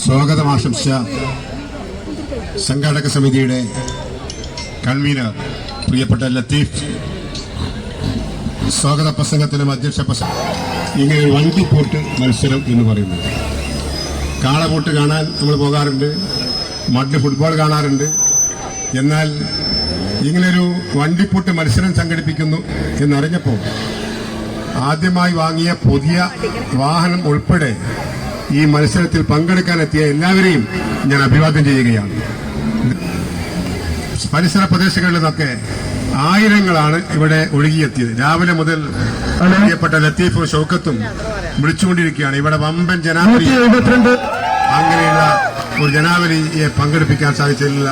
സ്വാഗതം ആശംസ. സംഘാടക സമിതിയുടെ കൺവീനർ പ്രിയപ്പെട്ട ലത്തീഫ്. സ്വാഗത പ്രസംഗത്തിനും അധ്യക്ഷ പ്രസംഗം ഇങ്ങനെ വണ്ടിപ്പോട്ട് മത്സരം എന്ന് പറയുന്നത്. കാളപോട്ട് കാണാൻ നമ്മൾ പോകാറുണ്ട് മഡ് ഫുട്ബോൾ കാണാറുണ്ട്. എന്നാൽ ഇങ്ങനൊരു വണ്ടിപ്പൂട്ട് മത്സരം സംഘടിപ്പിക്കുന്നു എന്നറിഞ്ഞപ്പോൾ ആദ്യമായി വാങ്ങിയ പുതിയ വാഹനം ഉൾപ്പെടെ ഈ മത്സരത്തിൽ പങ്കെടുക്കാനെത്തിയ എല്ലാവരെയും ഞാൻ അഭിവാദ്യം ചെയ്യുകയാണ്. പരിസര പ്രദേശങ്ങളിൽ നിന്നൊക്കെ ആയിരങ്ങളാണ് ഇവിടെ ഒഴുകിയെത്തിയത്. രാവിലെ മുതൽ പ്രിയപ്പെട്ട ലത്തീഫും ഷൗക്കത്തും വിളിച്ചുകൊണ്ടിരിക്കുകയാണ്. ഇവിടെ വമ്പൻ ജനാവലി. അങ്ങനെയുള്ള ഒരു ജനാവലിയെ പങ്കെടുപ്പിക്കാൻ സാധിച്ചതിലുള്ള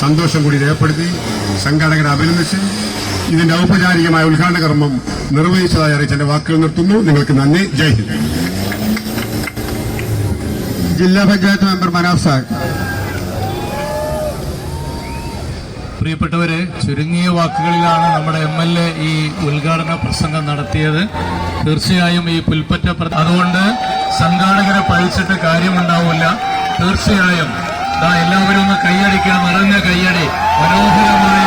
സന്തോഷം കൂടി രേഖപ്പെടുത്തി സംഘാടകരെ അഭിനന്ദിച്ച് ഇതിന്റെ ഔപചാരികമായ ഉദ്ഘാടന കർമ്മം നിർവഹിച്ചതായി അറിയിച്ച വാക്കുകൾ നിർത്തുന്നു. നിങ്ങൾക്ക് നന്ദി. ജയ് ഹിന്ദ്. ജില്ലാ പഞ്ചായത്ത് മെമ്പർ മനാഫ് സാഹ് പ്രിയപ്പെട്ടവരെ ചുരുങ്ങിയ വാക്കുകളിലാണ് നമ്മുടെ എം എൽ എ ഈ ഉദ്ഘാടന പ്രസംഗം നടത്തിയത്. തീർച്ചയായും ഈ പുൽപ്പറ്റ അതുകൊണ്ട് സംഘാടകരെ പഴിച്ചിട്ട് കാര്യമുണ്ടാവില്ല. തീർച്ചയായും. ദാ എല്ലാവരും ഒന്ന് കൈയടിക്കാൻ നിറഞ്ഞ കൈയടി. മനോഹരമായ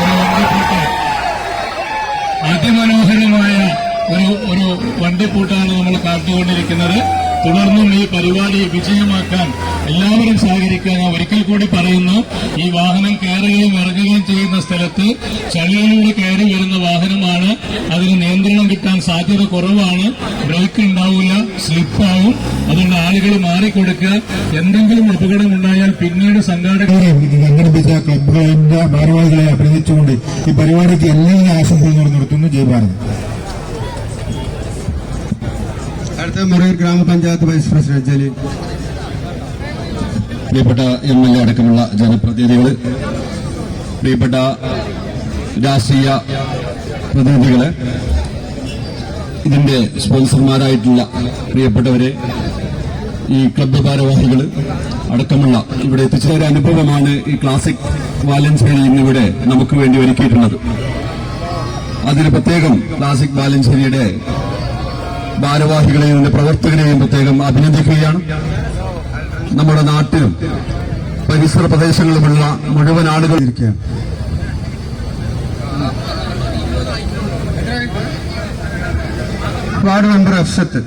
ഒരു വണ്ടിപ്പൂട്ട് അതിമനോഹരമായ ഒരു ഒരു വണ്ടിപ്പൂട്ടാണ് നമ്മൾ കാട്ടുകൊണ്ടിരിക്കുന്നത് തുടർന്നും ഈ പരിപാടി വിജയമാക്കാൻ എല്ലാവരും സഹകരിക്കാൻ ഞാൻ ഒരിക്കൽ കൂടി പറയുന്നു. ഈ വാഹനം കയറുകയും ഇറങ്ങുകയും ചെയ്യുന്ന സ്ഥലത്ത് ചളിയിലൂടെ കയറി വരുന്ന വാഹനമാണ്. അതിന് നിയന്ത്രണം കിട്ടാൻ സാധ്യത കുറവാണ്. ബ്രേക്ക് ഉണ്ടാവില്ല സ്ലിപ്പാവും. അതുകൊണ്ട് ആളുകൾ മാറിക്കൊടുക്കുക. എന്തെങ്കിലും അപകടം ഉണ്ടായാൽ പിന്നീട് സംഘാടകരെ സംഘടിപ്പിച്ച ക്ലബുകളിന്റെ ഭാരവാഹികളെ അഭിനന്ദിച്ചുകൊണ്ട് ഈ പരിപാടിക്ക് എല്ലാ ആശംസകളും നടത്തുന്നു ജയഭാരത് അടുത്ത മുറയൂർ ഗ്രാമപഞ്ചായത്ത് വൈസ് പ്രസിഡന്റ് ജലീൽ. പ്രിയപ്പെട്ട എം എൽ എ അടക്കമുള്ള ജനപ്രതിനിധികൾ പ്രിയപ്പെട്ട രാഷ്ട്രീയ പ്രതിനിധികൾ ഇതിന്റെ സ്പോൺസർമാരായിട്ടുള്ള പ്രിയപ്പെട്ടവരെ ഈ ക്ലബ്ബ് ഭാരവാഹികൾ അടക്കമുള്ള ഇവിടെ എത്തിച്ച ഒരു അനുഭവമാണ് ഈ ക്ലാസിക് വാലൻസേരി ഇന്നിവിടെ നമുക്ക് വേണ്ടി ഒരുക്കിയിട്ടുള്ളത്. അതിന് പ്രത്യേകം ക്ലാസിക് വാലൻസേരിയുടെ ഭാരവാഹികളെയും ഇതിന്റെ പ്രവർത്തകരെയും പ്രത്യേകം അഭിനന്ദിക്കുകയാണ്. നമ്മുടെ നാട്ടിലും പരിസര പ്രദേശങ്ങളിലുമുള്ള മുഴുവൻ ആളുകൾ ഇരിക്കുകയാണ്. Ward member Afsath.